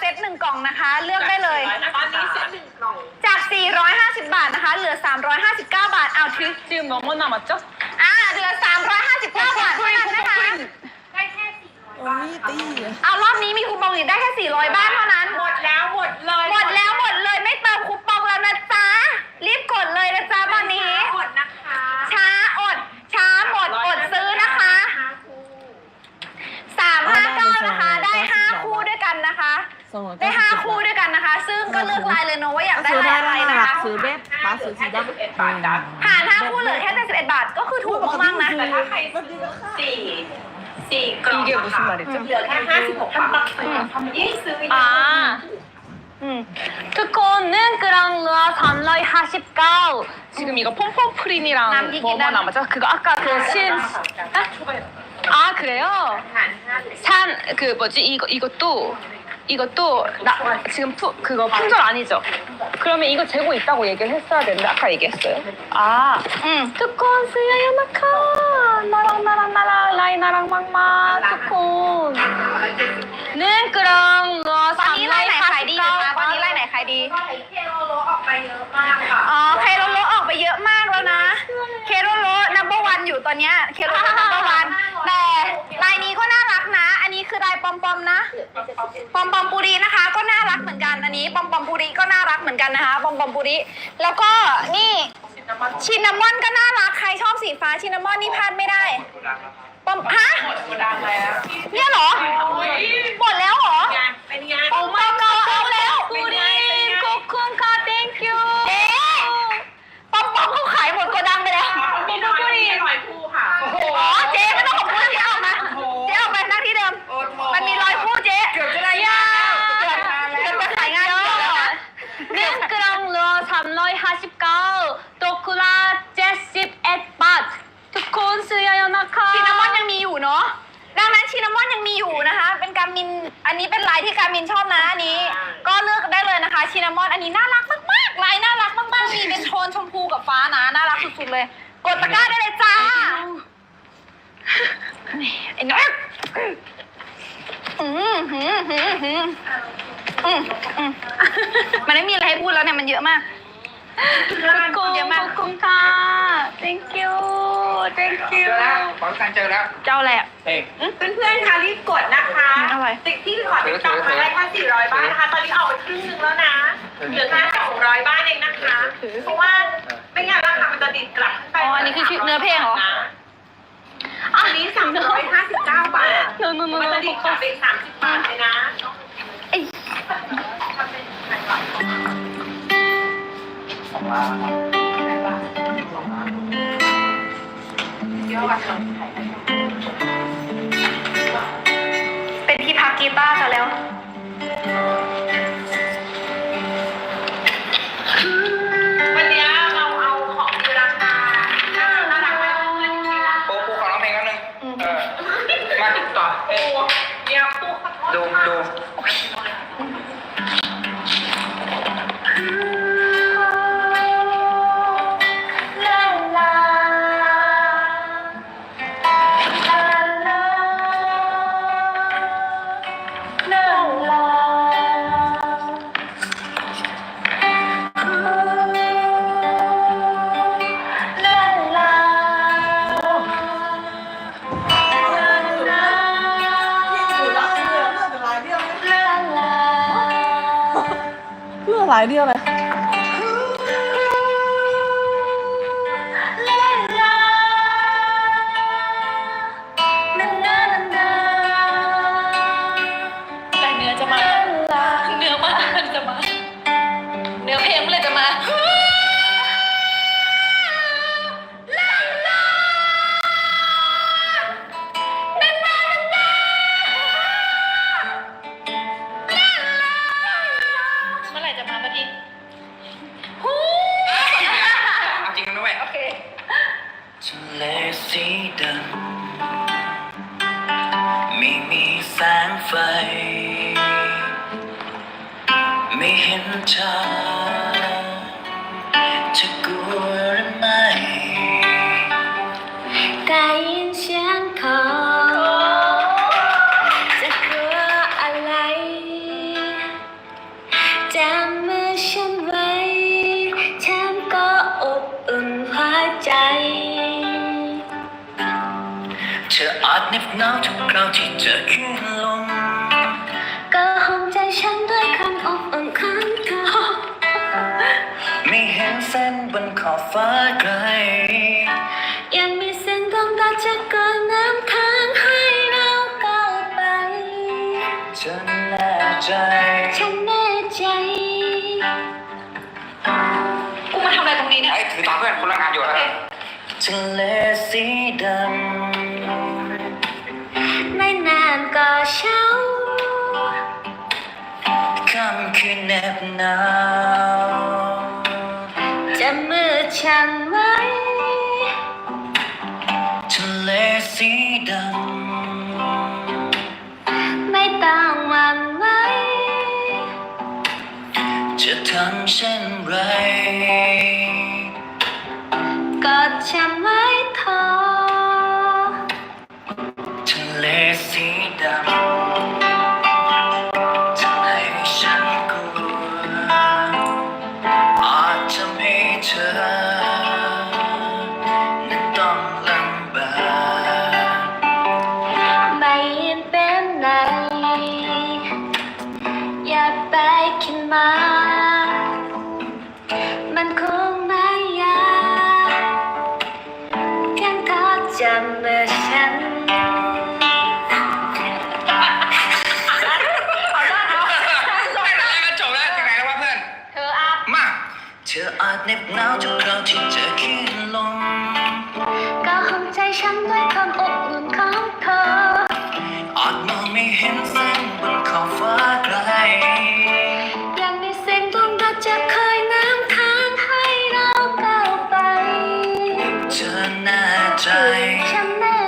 เซตหนึ่งกล่องนะคะ เลือกได้เลย ตอนนี้เซ็ตหนึ่งกล่อง จาก 450 บาทนะคะ เหลือ 359 บาท เอาทริค 지금 너무 남았죠? อ่า เหลือ 359 บาทเท่านั้นนะคะ ได้แค่สี่ร้อย โอ้ยตี เอารอบนี้มีคูปองอีกได้แค่ 400 บาทเท่านั้น หมดแล้วหมดเลย หมดแล้วหมด สองร้อย ได้ เก้าสิบ 5 คู่ด้วยกันนะคะ ซึ่งก็เลือกลายเลยเนอะว่าอยากได้ ซื้อ ลา ได้ ยอะไร นะ นะคะ ซื้อเบ็ดป้าซื้อสีดำ บาทจ้ะ หาร5คู่เหลือแค่71บาท ก็คือถูกมากๆนะ แต่ถ้าใครซื้อสี่สี่กล่อง 이게 อะ 무슨 ค่ะ 말이죠? เหลือแค่ห้าสิบหกบาทยิ่งซื้อเยอะ 아, อืม 투코는 그랑루아 삼라이 하십가우. 지금 이거 폼폼 프린이랑 남기긴 뭐뭐 하네. 남았죠? 그거 아까 그 신. 아 그래요? หารห้าเหลือ 산 그 뭐지 이거 이것도 이것도 나 지금 푸, 그거 품절 아니죠? 그러면 이거 재고 있다고 얘기를 했어야 되는데 아까 얘기했어요. 아 อืม 투콘 스야요 나카 나랑 나랑 나랑 라이 나랑 막마 투콘 는 그랑 루아 ตอนนี้ไล่ 삼라이 ไหนขายดีอยู่คะตอนนี้ไล่ไหน 하십가우. ขายดี ก็เคโลโลออกไปเยอะมากค่ะ อ๋อ เคโรโลออกไปเยอะมากแล้วนะ เคโรโลนัมเบอร์วันอยู่ตอนเนี้ยเคโรโลนัมเบอร์วันแต่ลายนี้ก็น่ารักนะ อันนี้คื อลายปอมปอมนะปอมปอมปุรีนะคะ ก็น่ารักเหมือนกันอันนี้ปอมปอมปุรีก็น่ารักเหมือนกันนะคะปอมปอมปุรีแล้วก็นี่ชินนามอนก็น่ารักใครชอบสีฟ้าชินนามอนนี่พลาดไม่ได้ปอมฮะเนี่ยเหรอ ถูนะคะ เป็นการมิน อันนี้เป็นลายที่การมินชอบนะอันนี้ ก็เลือกได้เลยนะคะชินามอน อันนี้น่ารักมากๆลายน่ารักมากๆ มีเป็นโทนชมพูกับฟ้านะน่ารักสุดๆเลย กดตะกร้าได้เลยจ้าไอ้น้อยมันไม่มีอะไรให้พูดแล้วเนี่ยมันเยอะมากเยอะมากขอบคุณค่ะ thank you thank you เจอแล้วขอกานเจอแล้ว เจ้าแหละ เฮ้ยเพื่อนๆคะรีบกดนะคะอะไร ติดที่ขอติดต่อมาได้แค่400บ้านนะคะ ตอนนี้ออกไปครึ่งหนึงแล้วนะ เหลือแค่200บ้านเองนะคะ เพราะว่าไม่งั้นราคามันจะดิดกลับขึ้นไปอ๋ออันนี้คือชื่อเนื้อเพลงเหรอ อันนี้359บาท No no no มัน no. จะดิดกลับเป็น30บาทเลยนะไอ้เป็น มาติดต่อเอ้ยปูเนี่ยปูขอโทษดูค่ะ หลายเดียวเลย งไฟ ไม่เห็นเธอจะกลัวหรือไม่ ได้ยินเสียง เหน็บหนาวทุกคราวที่เจอคลื่นลมก็ห้องใจฉันด้วยคำอบอุ่นของเธอไม่เห็นเส้นบนขอบฟ้าไกล ยังมีเสียงดวงดาวจะกดน้ำทางให้เราก้าวไป ฉันแน่ใจ ฉันแน่ใจกูมาทำอะไรตรงนี้เนี่ย ไอ้ถือตามเพื่อนคนละงานอยู่แล้ว ทะเลสีดไม่นาน ก็เช้าค่ำคืนแนบหนาวจะมืดฉันไว้ทะเลสีดำไม่ต้องหวั่นไหวจะทำเช่นไร จำเบอร์ฉันเธออัพาเธออาจเหน็บหนาวทุกคราวที่เจอคลื่นลมก็คงใจฉันด้วยความอบอุ่นของเธอ อาจมองไม่เห็นแสงบนขอบฟ้าไกล ยังมีเสียงดวงดาวจะคอยนำทางให้เราก้าวไป เธอหน้า ใจ ฉันแน่